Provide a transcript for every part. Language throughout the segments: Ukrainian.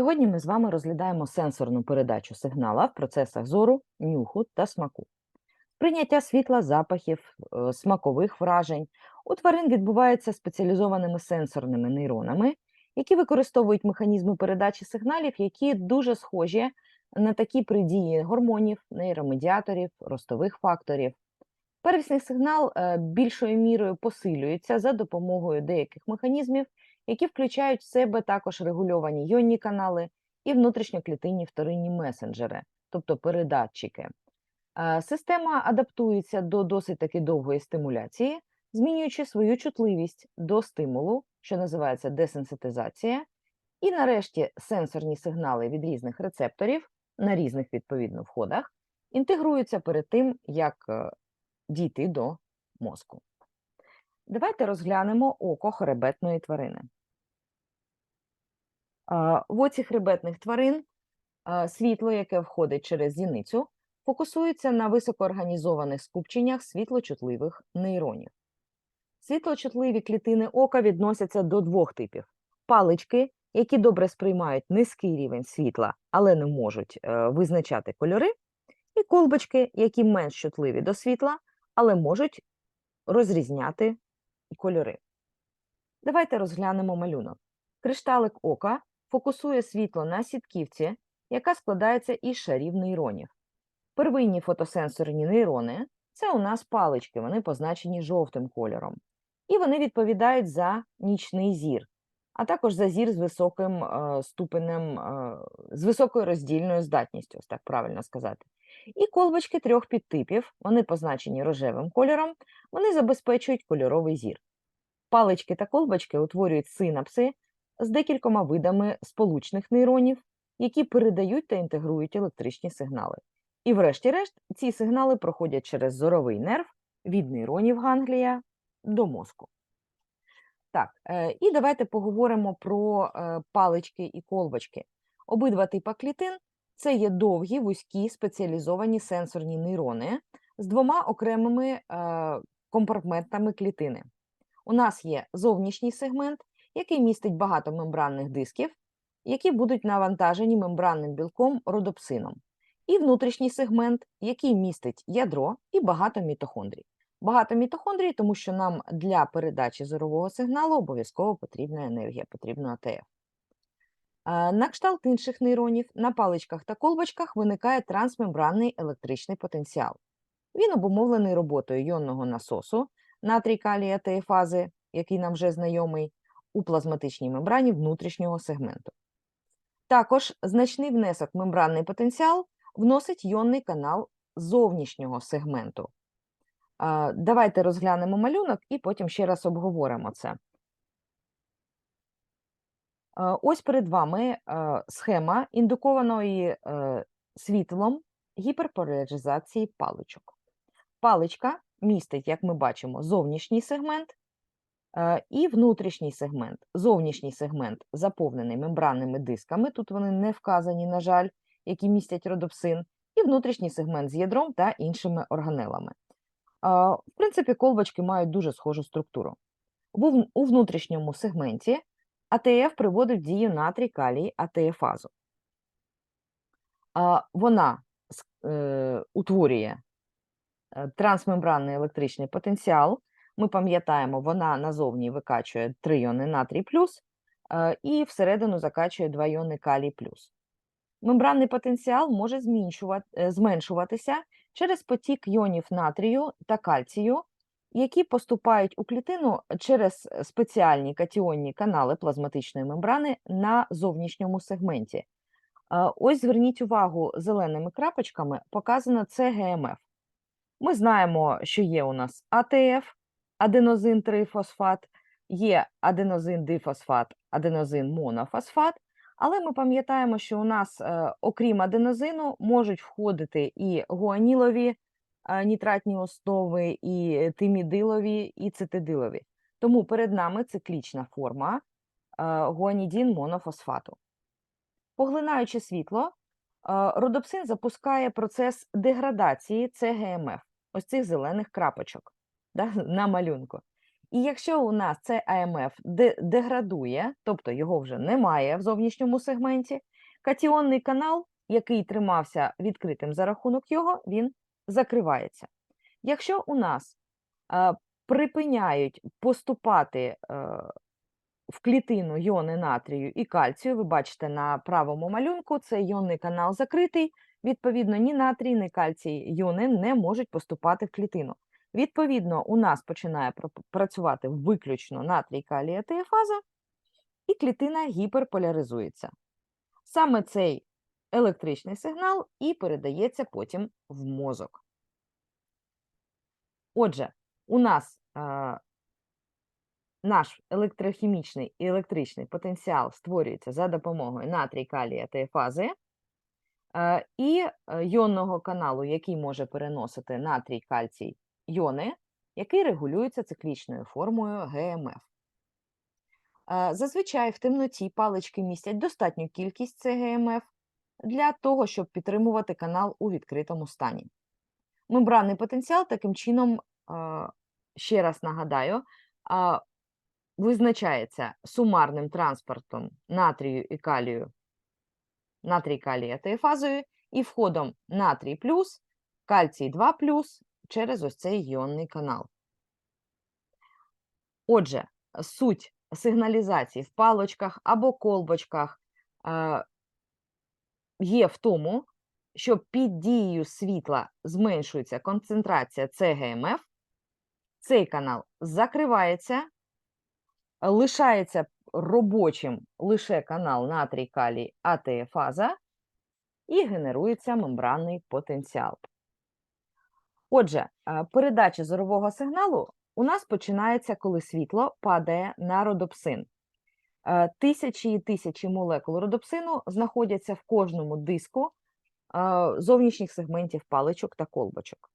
Сьогодні ми з вами розглядаємо сенсорну передачу сигнала в процесах зору, нюху та смаку. Прийняття світла, запахів, е, смакових вражень у тварин відбувається спеціалізованими сенсорними нейронами, які використовують механізми передачі сигналів, які дуже схожі на такі при дії гормонів, нейромедіаторів, ростових факторів. Первісний сигнал е, більшою мірою посилюється за допомогою деяких механізмів, які включають в себе також регульовані йонні канали і внутрішньоклітинні вторинні месенджери, тобто передатчики. Е, Система адаптується до досить таки довгої стимуляції, змінюючи свою чутливість до стимулу, що називається десенситизація, і нарешті сенсорні сигнали від різних рецепторів на різних відповідно входах інтегруються перед тим, як е, дійти до мозку. Давайте розглянемо око хребетної тварини. В оці хребетних тварин світло, яке входить через зіницю, фокусується на високоорганізованих скупченнях світлочутливих нейронів. Світлочутливі клітини ока відносяться до двох типів: палички, які добре сприймають низький рівень світла, але не можуть е, визначати кольори, і колбочки, які менш чутливі до світла, але можуть розрізняти кольори. Давайте розглянемо малюнок. Кришталик ока фокусує світло на сітківці, яка складається із шарів нейронів. Первинні фотосенсорні нейрони це у нас палички, вони позначені жовтим кольором. І вони відповідають за нічний зір, а також за зір з високим е, ступенем, е, з високою роздільною здатністю, ось так правильно сказати. І колбочки трьох підтипів, вони позначені рожевим кольором, вони забезпечують кольоровий зір. Палички та колбочки утворюють синапси з декількома видами сполучних нейронів, які передають та інтегрують електричні сигнали. І, врешті-решт, ці сигнали проходять через зоровий нерв від нейронів ганглія до мозку. Так, е, і давайте поговоримо про е, палички і колбочки. Обидва типа клітин це є довгі, вузькі, спеціалізовані сенсорні нейрони з двома окремими е, компартментами клітини. У нас є зовнішній сегмент, який містить багато мембранних дисків, які будуть навантажені мембранним білком родопсином, і внутрішній сегмент, який містить ядро і багато мітохондрій. Багато мітохондрій, тому що нам для передачі зорового сигналу обов'язково потрібна енергія, потрібна АТФ. На кшталт інших нейронів на паличках та колбочках виникає трансмембранний електричний потенціал. Він обумовлений роботою йонного насосу натрій калія та фази, який нам вже знайомий, у плазматичній мембрані внутрішнього сегменту. Також значний внесок мембранний потенціал вносить йонний канал зовнішнього сегменту. Давайте розглянемо малюнок і потім ще раз обговоримо це. Ось перед вами схема індукованої е, світлом гіперполяризації паличок. Паличка містить, як ми бачимо, зовнішній сегмент е, і внутрішній сегмент. Зовнішній сегмент заповнений мембранними дисками, тут вони не вказані, на жаль, які містять родопсин, і внутрішній сегмент з ядром та іншими органелами. В принципі, колбочки мають дуже схожу структуру. У внутрішньому сегменті АТФ приводить в дію натрій калій АТФазу. Вона е, утворює е, трансмембранний електричний потенціал. Ми пам'ятаємо, вона назовні викачує 3 йони натрій плюс е, і всередину закачує 2 йони калій плюс. Мембранний потенціал може зменшуватися через потік йонів натрію та кальцію які поступають у клітину через спеціальні катіонні канали плазматичної мембрани на зовнішньому сегменті. Ось зверніть увагу, зеленими крапочками показано ЦГМФ. Ми знаємо, що є у нас АТФ, аденозин трифосфат, є аденозин дифосфат, аденозин монофосфат, але ми пам'ятаємо, що у нас, е, окрім аденозину, можуть входити і гуанілові нітратні основи, і тимідилові, і цитидилові. Тому перед нами циклічна форма гуанідін монофосфату. Поглинаючи світло, родопсин запускає процес деградації ЦГМФ, ось цих зелених крапочок да, на малюнку. І якщо у нас цей АМФ деградує, тобто його вже немає в зовнішньому сегменті, катіонний канал, який тримався відкритим за рахунок його, він закривається. Якщо у нас е, припиняють поступати е, в клітину йони натрію і кальцію, ви бачите на правому малюнку, це йонний канал закритий, відповідно, ні натрій, ні кальцій йони не можуть поступати в клітину. Відповідно, у нас починає працювати виключно натрій калія тіафаза, і клітина гіперполяризується. Саме цей електричний сигнал і передається потім в мозок. Отже, у нас е, наш електрохімічний і електричний потенціал створюється за допомогою натрій калія тіафази е, і е, йонного каналу, який може переносити натрій кальцій йони, який регулюється циклічною формою ГМФ. Е, Зазвичай в темноті палички містять достатню кількість ЦГМФ для того, щоб підтримувати канал у відкритому стані. Мембранний потенціал таким чином, ще раз нагадаю, визначається сумарним транспортом натрію і калію, натрій калія тіафазою і входом натрій плюс, кальцій 2 плюс через ось цей іонний канал. Отже, суть сигналізації в палочках або колбочках є в тому, що під дією світла зменшується концентрація ЦГМФ, цей канал закривається, лишається робочим лише канал натрій калій АТФаза і генерується мембранний потенціал. Отже, е, передача зорового сигналу у нас починається, коли світло падає на родопсин. Е, Тисячі і тисячі молекул родопсину знаходяться в кожному диску е, зовнішніх сегментів паличок та колбочок.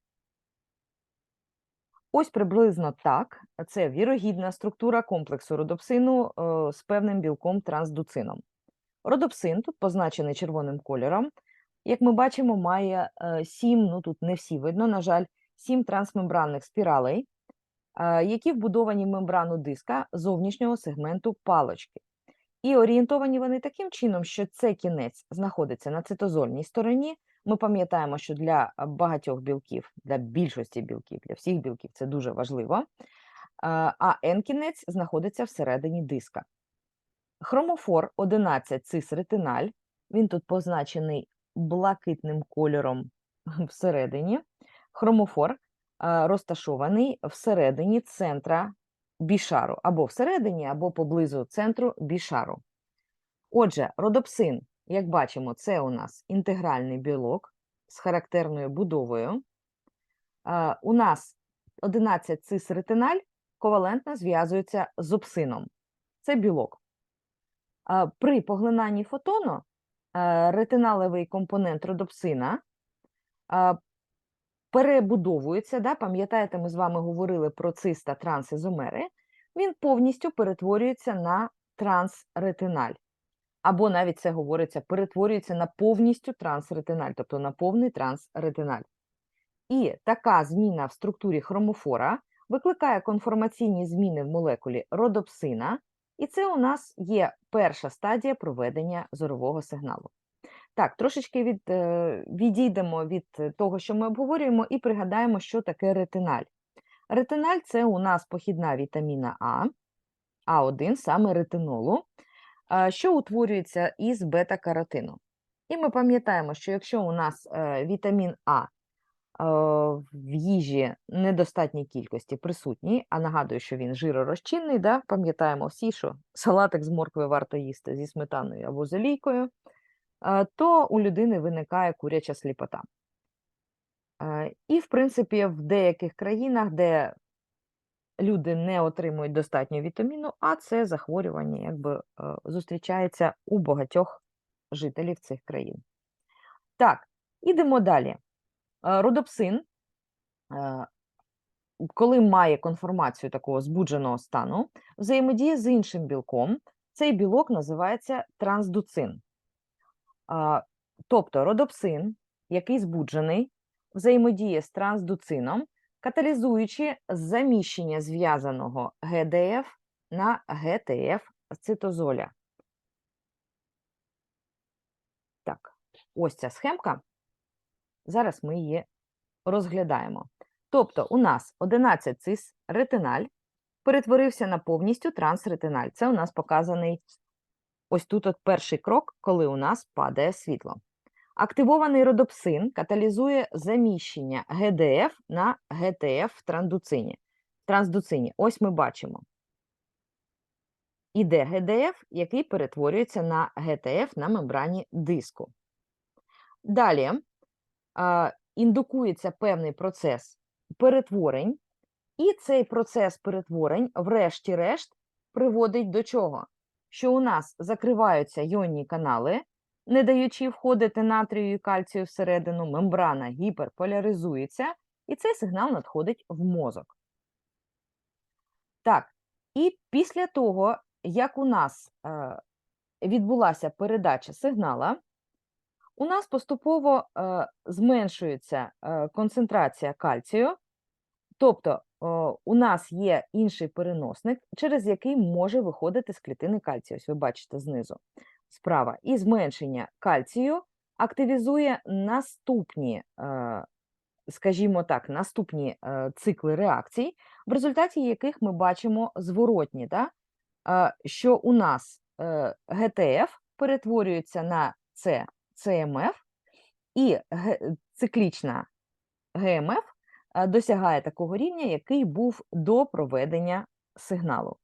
Ось приблизно так. Це вірогідна структура комплексу родопсину е, з певним білком трансдуцином. Родопсин, тут позначений червоним кольором, як ми бачимо, має сім, ну тут не всі видно, на жаль, сім трансмембранних спіралей, які вбудовані в мембрану диска зовнішнього сегменту палочки. І орієнтовані вони таким чином, що цей кінець знаходиться на цитозольній стороні. Ми пам'ятаємо, що для багатьох білків, для більшості білків, для всіх білків це дуже важливо. е, А N-кінець знаходиться всередині диска. Хромофор 11 цисретиналь, він тут позначений блакитним кольором всередині. Хромофор е, розташований всередині центра бішару, або всередині, або поблизу центру бішару. Отже, родопсин, як бачимо, це у нас інтегральний білок з характерною будовою. У нас 11 цисретиналь ковалентно зв'язується з опсином. Це білок. При поглинанні фотону ретиналевий компонент родопсина перебудовується. Да? Пам'ятаєте, ми з вами говорили про цис та трансізомери. Він повністю перетворюється на трансретиналь. Або навіть це говориться, перетворюється на повністю трансретиналь, тобто на повний трансретиналь. І така зміна в структурі хромофора викликає конформаційні зміни в молекулі родопсина, і це у нас є перша стадія проведення зорового сигналу. Так, трошечки від, е, відійдемо від е, того, що ми обговорюємо, і пригадаємо, що таке ретиналь. Ретиналь це у нас похідна вітаміна А, А1, саме ретинолу, що утворюється із бета-каротину. І ми пам'ятаємо, що якщо у нас е, вітамін А в їжі недостатній кількості присутній, а нагадую, що він жиророзчинний, да? пам'ятаємо всі, що салатик з моркви варто їсти зі сметаною або з олійкою, то у людини виникає куряча сліпота. І, в принципі, в деяких країнах, де люди не отримують достатньо вітаміну А, це захворювання якби, е, зустрічається у багатьох жителів цих країн. Так, ідемо далі. Е, Родопсин, е, коли має конформацію такого збудженого стану, взаємодіє з іншим білком. Цей білок називається трансдуцин. Тобто родопсин, який збуджений, взаємодіє з трансдуцином, каталізуючи заміщення зв'язаного ГДФ на ГТФ цитозоля. Так, ось ця схемка. Зараз ми її розглядаємо. Тобто у нас 11 цис ретиналь перетворився на повністю трансретиналь. Це у нас показаний ось тут от перший крок, коли у нас падає світло. Активований родопсин каталізує заміщення ГДФ на ГТФ в трансдуцині. трансдуцині. Ось ми бачимо. Іде ГДФ, який перетворюється на ГТФ на мембрані диску. Далі індукується певний процес перетворень, і цей процес перетворень, врешті-решт, приводить до чого? Що у нас закриваються йонні канали, не даючи входити натрію і кальцію всередину, мембрана гіперполяризується, і цей сигнал надходить в мозок. Так, і після того, як у нас е, відбулася передача сигнала, у нас поступово е, зменшується е, концентрація кальцію, тобто у нас є інший переносник, через який може виходити з клітини кальцію. Ось ви бачите знизу справа. І зменшення кальцію активізує наступні, е, скажімо так, наступні е, цикли реакцій, в результаті яких ми бачимо зворотні, да? е, що у нас ГТФ перетворюється на С ЦМФ, і циклічна ГМФ досягає такого рівня, який був до проведення сигналу.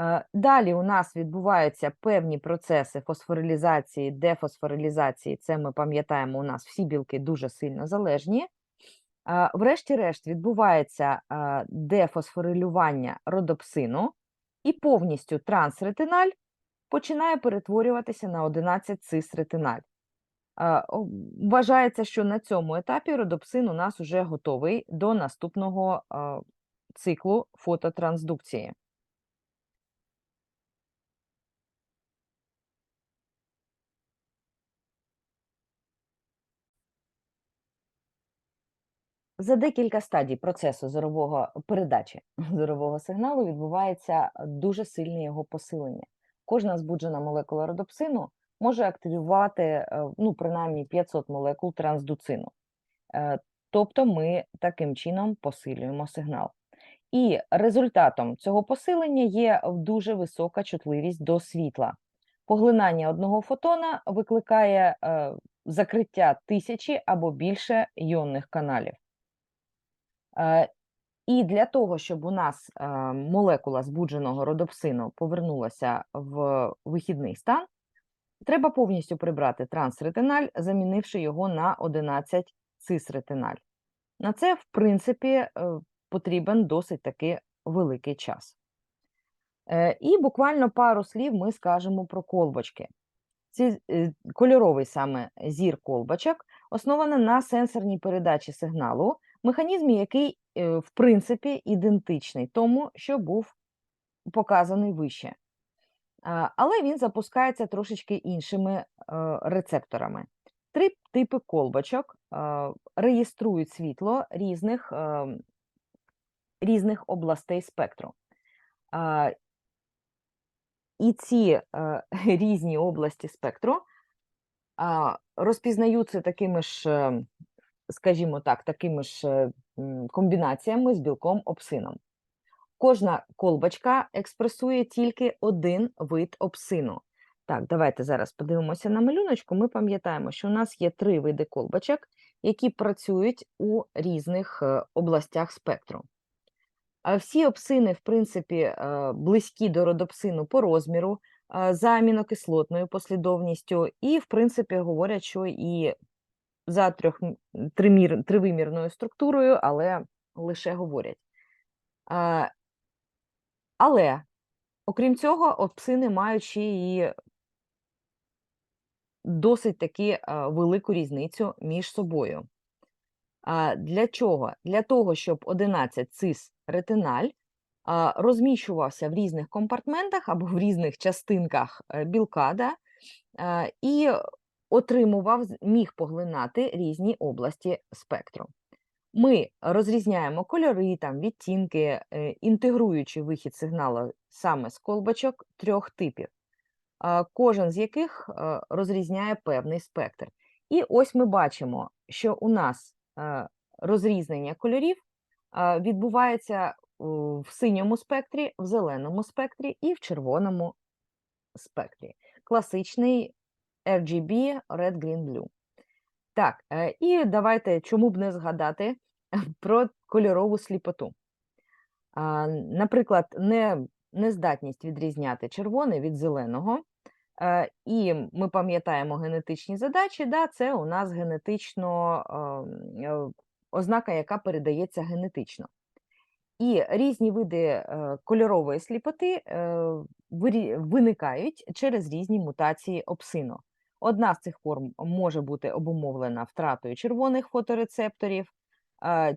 Е, Далі у нас відбуваються певні процеси фосфорилізації, дефосфорилізації. Це ми пам'ятаємо, у нас всі білки дуже сильно залежні. Е, Врешті-решт відбувається е, дефосфорилювання родопсину, і повністю трансретиналь починає перетворюватися на 11 цисретиналь. Вважається, що на цьому етапі родопсин у нас вже готовий до наступного циклу фототрансдукції. За декілька стадій процесу зорового передачі зорового сигналу відбувається дуже сильне його посилення. Кожна збуджена молекула родопсину може активувати е, ну, принаймні 500 молекул трансдуцину. Е, Тобто ми таким чином посилюємо сигнал. І результатом цього посилення є дуже висока чутливість до світла. Поглинання одного фотона викликає е, закриття тисячі або більше йонних каналів. І для того, щоб у нас молекула збудженого родопсину повернулася в вихідний стан, треба повністю прибрати трансретиналь, замінивши його на 11 цисретиналь. На це, в принципі, е, потрібен досить таки великий час. Е, І буквально пару слів ми скажемо про колбочки. Ці е, кольоровий саме зір колбочок основана на сенсорній передачі сигналу, механізм, який, е, в принципі, ідентичний тому, що був показаний вище. Але він запускається трошечки іншими е, рецепторами. Три типи колбочок е, реєструють світло різних, е, різних областей спектру. І ці різні області спектру розпізнаються такими ж, скажімо так, такими ж комбінаціями з білком опсином. Кожна колбочка експресує тільки один вид опсину. Так, давайте зараз подивимося на малюночку. Ми пам'ятаємо, що у нас є три види колбочок, які працюють у різних е, областях спектру. Всі опсини, в принципі, е, близькі до родопсину по розміру, е, за амінокислотною послідовністю, і, в принципі, говорять, що і за трьох, тримір, тривимірною структурою, але лише говорять. Але, окрім цього, опсини мають ще і досить таки велику різницю між собою. Для чого? Для того, щоб 11 цис ретиналь розміщувався в різних компартментах або в різних частинках е, білка, і отримував, міг поглинати різні області спектру. Ми розрізняємо кольори, там, відтінки, інтегруючи вихід сигналу саме з колбочок трьох типів, кожен з яких е, розрізняє певний спектр. І ось ми бачимо, що у нас е, розрізнення кольорів відбувається в синьому спектрі, в зеленому спектрі і в червоному спектрі. Класичний RGB Red, Green, Blue. Так, е, і давайте чому б не згадати про кольорову сліпоту. Наприклад, не, нездатність відрізняти червоне від зеленого. Е, І ми пам'ятаємо генетичні задачі, да, це у нас генетично ем, е, ознака, яка передається генетично. І різні види кольорової сліпоти виникають через різні мутації опсину. Одна з цих форм може бути обумовлена втратою червоних фоторецепторів.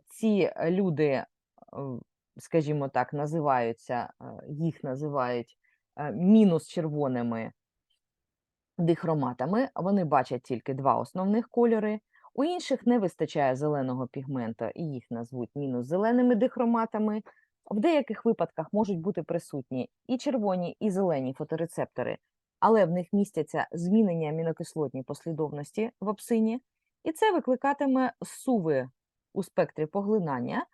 Ці люди, скажімо так, називаються, е, їх називають е, мінус червоними дихроматами. Вони бачать тільки два основних кольори. У інших не вистачає зеленого пігмента, і їх назвуть мінус зеленими дихроматами. В деяких випадках можуть бути присутні і червоні, і зелені фоторецептори, але в них містяться змінення амінокислотній послідовності в опсині, і це викликатиме суви у спектрі поглинання.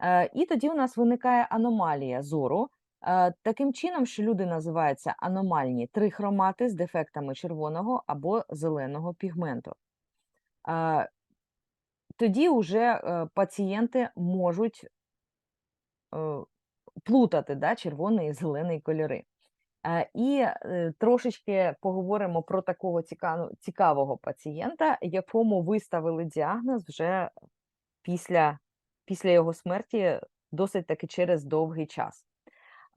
Е, І тоді у нас виникає аномалія зору, е, таким чином, що люди називаються аномальні трихромати з дефектами червоного або зеленого пігменту. Е, Тоді вже пацієнти можуть плутати да, червоний і зелений кольори. Е, І е, трошечки поговоримо про такого цікавого пацієнта, якому виставили діагноз вже після, після його смерті, досить таки через довгий час.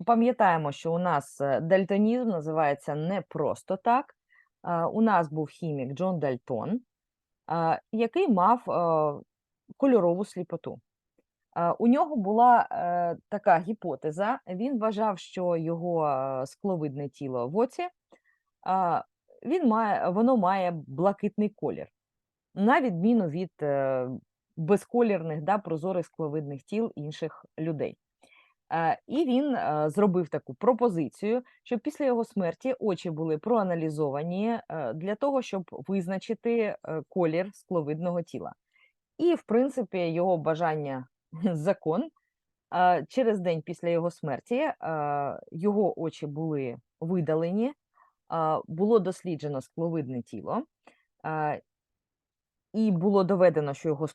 Пам'ятаємо, що у нас е, дальтонізм називається не просто так. У нас був хімік Джон Дальтон, який мав кольорову сліпоту. Е, У нього була е, така гіпотеза. Він вважав, що його е, скловидне тіло в оці, він має, воно має блакитний колір, на відміну від безколірних да, прозорих скловидних тіл інших людей. І він зробив таку пропозицію, щоб після його смерті очі були проаналізовані для того, щоб визначити колір скловидного тіла. І, в принципі, його бажання закон. Через день після його смерті його очі були видалені, було досліджено скловидне тіло, і було доведено, що його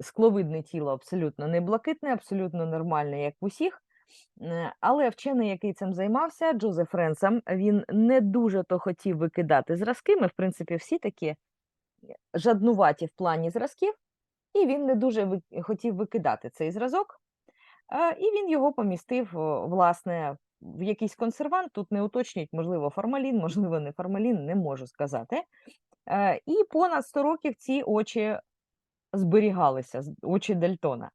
скловидне тіло абсолютно не блакитне, абсолютно нормальне, як в усіх. Е, Але вчений, який цим займався, Джозеф Ренсам, він не дуже то хотів викидати зразки. Ми, в принципі, всі такі жаднуваті в плані зразків, і він не дуже хотів викидати цей зразок. І він його помістив, власне, в якийсь консервант. Тут не уточнюють, можливо, формалін, можливо, не формалін, не можу сказати. І понад 100 років ці очі зберігалися, очі Дальтона.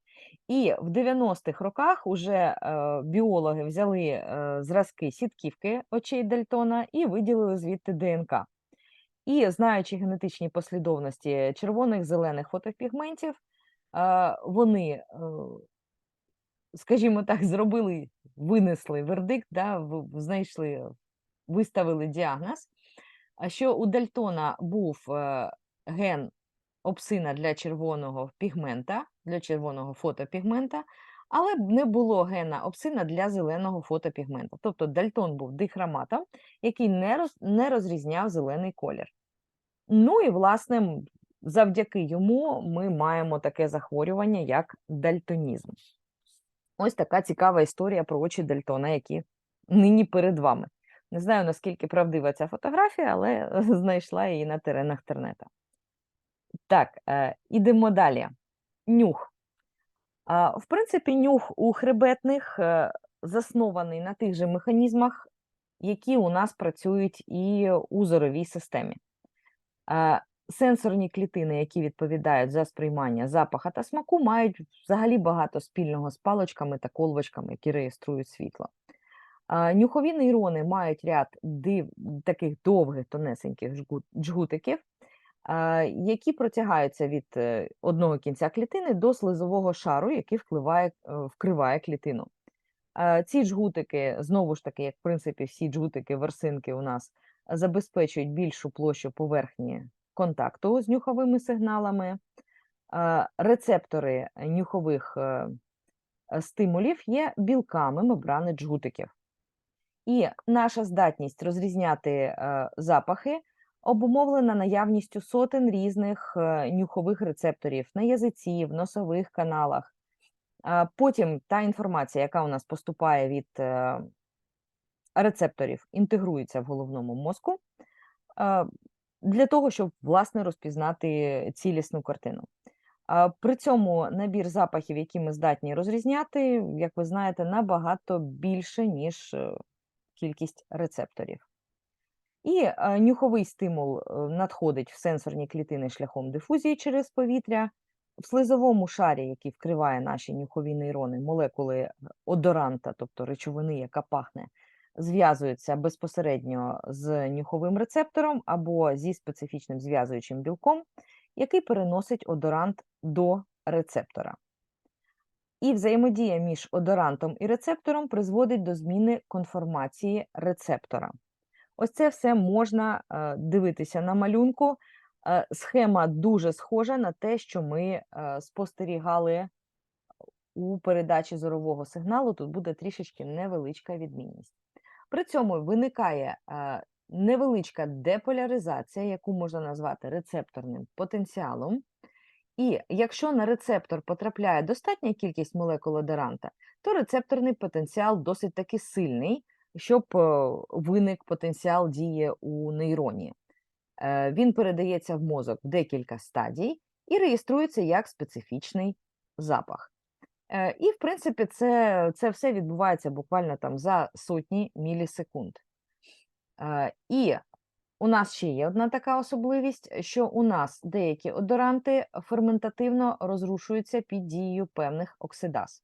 І в 90-х роках уже е, біологи взяли е, зразки сітківки очей Дальтона і виділили звідти ДНК. І знаючи генетичні послідовності червоних, зелених фотопігментів, вони е, скажімо так, зробили, винесли вердикт, да, знайшли, виставили діагноз, що у Дальтона був е, ген опсина для червоного пігмента, для червоного фотопігмента, але не було гена опсина для зеленого фотопігмента. Тобто Дальтон був дихроматом, який не, роз, не розрізняв зелений колір. Ну і, власне, завдяки йому ми маємо таке захворювання, як дальтонізм. Ось така цікава історія про очі Дальтона, які нині перед вами. Не знаю, наскільки правдива ця фотографія, але знайшла її на теренах інтернету. Так, е, ідемо далі. Нюх. В принципі, нюх у хребетних е, заснований на тих же механізмах, які у нас працюють і у зоровій системі. Е, Сенсорні клітини, які відповідають за сприймання запаха та смаку, мають взагалі багато спільного з паличками та колбочками, які реєструють світло. Нюхові нейрони мають ряд див... таких довгих тонесеньких жгу- джгутиків, а, які протягаються від е, одного кінця клітини до слизового шару, який впливає, е, вкриває клітину. Е, Ці джгутики, знову ж таки, як в принципі всі джгутики, ворсинки у нас забезпечують більшу площу поверхні контакту з нюховими сигналами. Рецептори нюхових стимулів є білками мембрани джгутиків. І наша здатність розрізняти запахи обумовлена наявністю сотень різних е, нюхових рецепторів на язиці, в носових каналах. Потім та інформація, яка у нас поступає від е, рецепторів, інтегрується в головному мозку е, для того, щоб власне розпізнати цілісну картину. При цьому набір запахів, які ми здатні розрізняти, як ви знаєте, набагато більше, ніж кількість рецепторів. І е, нюховий стимул е, надходить в сенсорні клітини шляхом дифузії через повітря. В слизовому шарі, який вкриває наші нюхові нейрони, молекули одоранта, тобто речовини, яка пахне, зв'язуються безпосередньо з нюховим рецептором або зі специфічним зв'язуючим білком, який переносить одорант до рецептора. І взаємодія між одорантом і рецептором призводить до зміни конформації рецептора. Ось це все можна е, дивитися на малюнку. Е, Схема дуже схожа на те, що ми е, спостерігали у передачі зорового сигналу. Тут буде трішечки невеличка відмінність. При цьому виникає невеличка деполяризація, яку можна назвати рецепторним потенціалом. І якщо на рецептор потрапляє достатня кількість молекул одоранта, то рецепторний потенціал досить таки сильний, щоб е, виник потенціал дії у нейроні. Е, Він передається в мозок в декілька стадій і реєструється як специфічний запах. Е, І, в принципі, це, це все відбувається буквально там за сотні мілісекунд. І у нас ще є одна така особливість, що у нас деякі одоранти ферментативно розрушуються під дією певних оксидаз.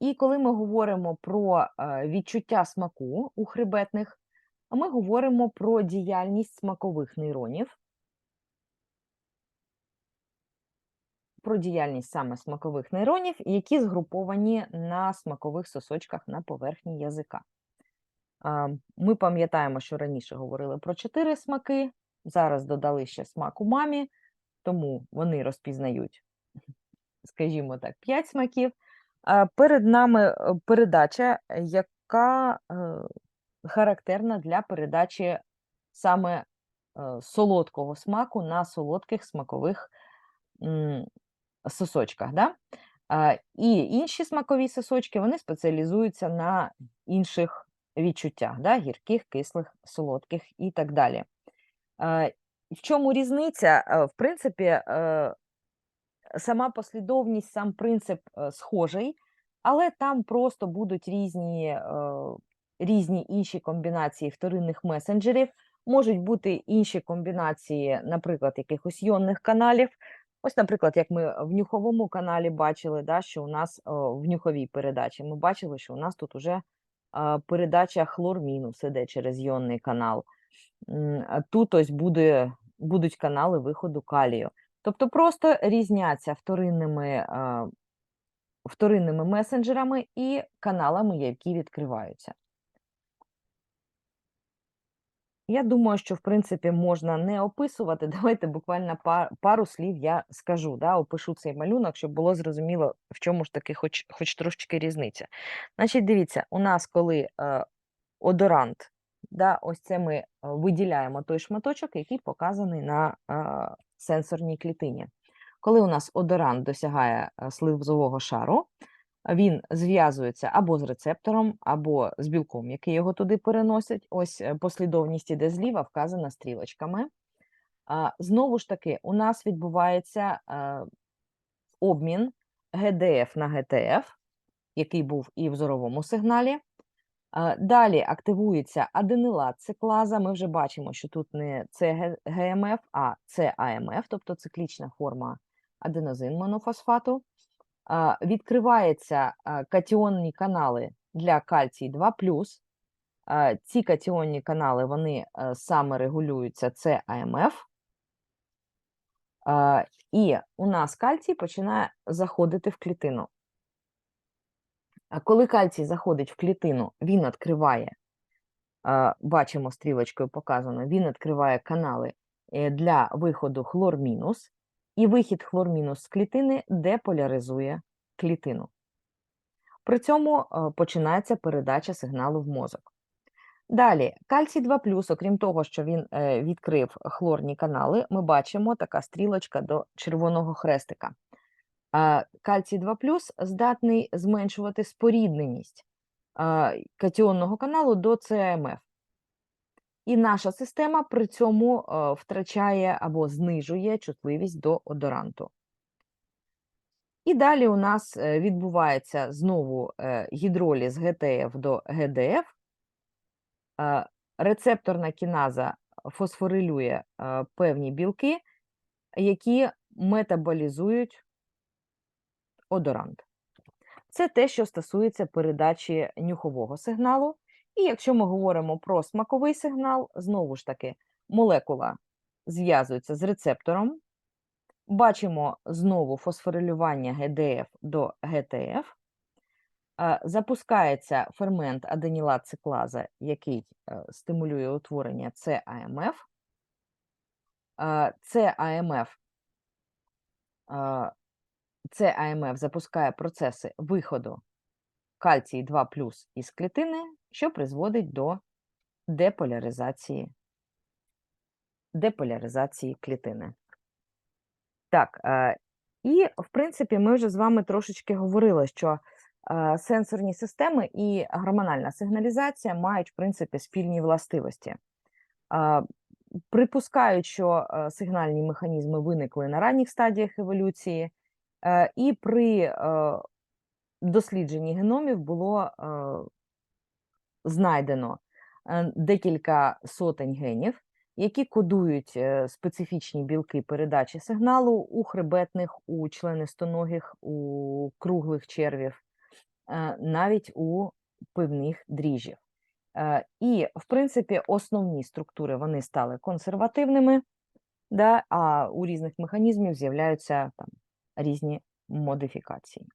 І коли ми говоримо про відчуття смаку у хребетних, ми говоримо про діяльність смакових нейронів, про діяльність саме смакових нейронів, які згруповані на смакових сосочках на поверхні язика. Ми пам'ятаємо, що раніше говорили про чотири смаки, зараз додали ще смак умамі, тому вони розпізнають, скажімо так, п'ять смаків. Перед нами е, передача, яка е, характерна для передачі саме е, солодкого смаку на солодких смакових сосочках. Да? І інші смакові сосочки вони спеціалізуються на інших відчуттях, да? гірких, кислих, солодких і так далі. Е, В чому різниця? Е, В принципі, е, сама послідовність, сам принцип е, схожий, але там просто будуть різні, е, різні інші комбінації вторинних месенджерів, можуть бути інші комбінації, наприклад, якихось йонних каналів. Ось, наприклад, як ми в нюховому каналі бачили, да, що у нас в нюховій передачі ми бачили, що у нас тут уже передача хлор-мінус іде через йонний канал. Тут ось буде, будуть канали виходу калію. Тобто просто різняться вторинними, вторинними месенджерами і каналами, які відкриваються. Я думаю, що в принципі можна не описувати. Давайте буквально па- пару слів я скажу, да, опишу цей малюнок, щоб було зрозуміло, в чому ж таки хоч, хоч трошечки різниця. Значить, дивіться, у нас, коли е, одорант, да, ось це ми е, виділяємо той шматочок, який показаний на е, сенсорній клітині. Коли у нас одорант досягає е, слизового шару, він зв'язується або з рецептором, або з білком, який його туди переносять. Ось послідовність іде зліва, вказана стрілочками. Знову ж таки, у нас відбувається обмін ГДФ на ГТФ, який був і в зоровому сигналі. Далі активується аденилат циклаза. Ми вже бачимо, що тут не ЦГМФ, а ЦАМФ, тобто циклічна форма аденозин монофосфату. Відкриваються катіонні канали для кальцій 2+, Е, Ці катіонні канали вони е, саме регулюються, це І у нас кальцій починає заходити в клітину. Коли кальцій заходить в клітину, він відкриває, е, бачимо стрілочкою показано, він відкриває канали е, для виходу хлор-мінус, і вихід хлор-мінус з клітини деполяризує клітину. При цьому е, починається передача сигналу в мозок. Далі, кальцій 2 окрім того, що він відкрив хлорні канали, ми бачимо така стрілочка до червоного хрестика. Кальцій 2 здатний зменшувати спорідненість катіонного каналу до ЦАМФ. І наша система при цьому втрачає або знижує чутливість до одоранту. І далі у нас е, відбувається знову е, гідроліз ГТФ до ГДФ. Рецепторна кіназа фосфорилює певні білки, які метаболізують одорант. Це те, що стосується передачі нюхового сигналу. І якщо ми говоримо про смаковий сигнал, знову ж таки, молекула зв'язується з рецептором. Бачимо знову фосфорилювання ГДФ до ГТФ. Е, Запускається фермент аденілат-циклаза, який е, стимулює утворення ЦАМФ. ЦАМФ це АМФ запускає процеси виходу кальцій 2 із клітини, що призводить до деполяризації, деполяризації клітини. Так, е, і, в принципі, ми вже з вами трошечки говорили, що е, сенсорні системи і гормональна сигналізація мають, в принципі, спільні властивості. Е, Припускають, що сигнальні механізми виникли на ранніх стадіях еволюції, І при е, дослідженні геномів було е, знайдено е, декілька сотень генів, які кодують е, специфічні білки передачі сигналу у хребетних, у членистоногих, у круглих червів, е, навіть у пивних дріжджів. Е, І, в принципі, основні структури вони стали консервативними, да, а у різних механізмів з'являються там різні модифікації.